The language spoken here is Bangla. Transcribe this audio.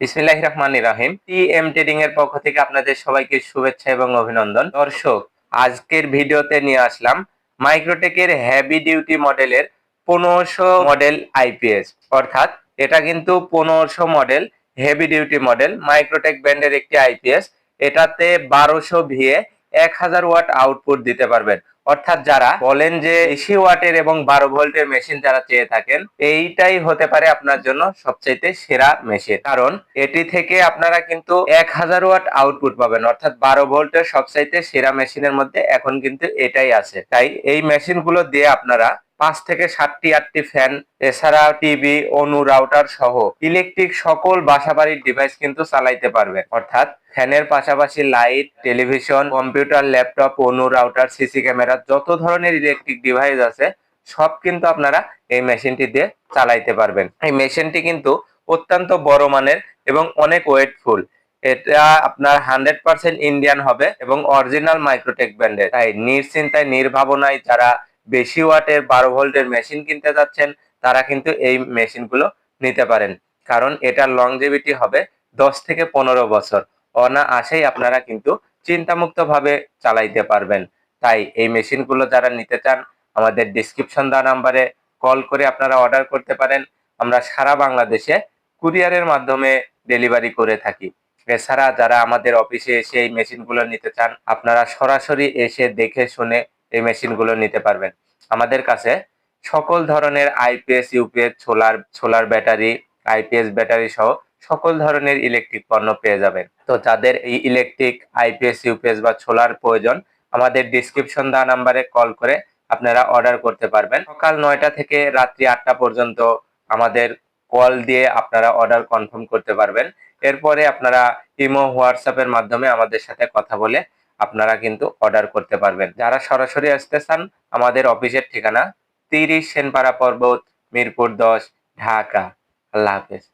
বিসমিল্লাহ রহমান রাহিম টি এম ট্রেডিং এর পক্ষ থেকে আপনাদের সবাইকে শুভেচ্ছা এবং অভিনন্দন। দর্শক, আজকের ভিডিওতে নিয়ে আসলাম মাইক্রোটেকের হেভি ডিউটি মডেলের পনেরোশো মডেল আইপিএস অর্থাৎ এটা কিন্তু পনেরোশো model heavy duty model Microtek ব্র্যান্ডের একটি আইপিএস এটাতে বারোশো ভিএ এক হাজার ওয়াট আউটপুট দিতে পারবেন। অর্থাৎ যারা বলেন যে এসি ওয়াটের এবং বারো ভোল্টের মেশিন যারা চেয়ে থাকেন, এইটাই হতে পারে আপনার জন্য সবচাইতে সেরা মেশিন। কারণ এটি থেকে আপনারা কিন্তু এক হাজার ওয়াট আউটপুট পাবেন, অর্থাৎ বারো ভোল্টের সবচাইতে সেরা মেশিনের মধ্যে এখন কিন্তু এটাই আছে। তাই এই মেশিনগুলো দিয়ে আপনারা পাঁচ থেকে সাতটি আটটি ফ্যান, এছাড়া টিভি, অনু, রাউটার সহ ইলেকট্রিক সকল বাসাবাড়ির ডিভাইস কিন্তু চালাইতে পারবে অর্থাৎ ফ্যানের পাশাপাশি light television computer laptop ONU, router CC camera যত ধরনের ইলেকট্রিক ডিভাইস আছে, সব কিন্তু আপনারা এই মেশিনটি দিয়ে চালাইতে পারবেন। এই মেশিনটি কিন্তু অত্যন্ত বড় মানের এবং অনেক ওয়েটফুল। এটা আপনার হান্ড্রেড পার্সেন্ট ইন্ডিয়ান হবে এবং অরিজিনাল মাইক্রোটেক ব্র্যান্ডের তাই নিশ্চিন্তায়, নির্ভাবনায় যারা বেশি ওয়াটের বারো ভোল্টের মেশিন কিনতে যাচ্ছেন, তারা কিন্তু এই মেশিনগুলো নিতে পারেন। কারণ এটার লংজেভিটি হবে দশ থেকে পনেরো বছর। অনায়াসেই আপনারা কিন্তু চিন্তামুক্তভাবে চালাইতে পারবেন। তাই এই মেশিনগুলো যারা নিতে চান, আমাদের ডিসক্রিপশন দেওয়া নাম্বারে কল করে আপনারা অর্ডার করতে পারেন। আমরা সারা বাংলাদেশে কুরিয়ারের মাধ্যমে ডেলিভারি করে থাকি। এছাড়া যারা আমাদের অফিসে এসে এই মেশিনগুলো নিতে চান, আপনারা সরাসরি এসে দেখে শুনে এই মেশিনগুলো নিতে পারবেন। আমাদের কাছে সকল ধরনের IPS UPS solar solar battery IPS battery সহ সকল ধরনের ইলেকট্রিক পণ্য পেয়ে যাবেন। তো যাদের এই ইলেকট্রিক আইপিএস ইউপিএস বা সোলার প্রয়োজন, আমাদের ডিসক্রিপশন দেওয়া নাম্বারে কল করে আপনারা অর্ডার করতে পারবেন। সকাল নয়টা থেকে রাত্রি আটটা পর্যন্ত আমাদের কল দিয়ে আপনারা অর্ডার কনফার্ম করতে পারবেন। এরপরে আপনারা ইমো, হোয়াটসঅ্যাপের মাধ্যমে আমাদের সাথে কথা বলে আপনারা কিন্তু অর্ডার করতে পারবেন। যারা সরাসরি আসতে চান, আমাদের অফিসের ঠিকানা তিরিশ সেনপাড়া পর্বত, মিরপুর দশ, ঢাকা। আল্লাহ হাফেজ।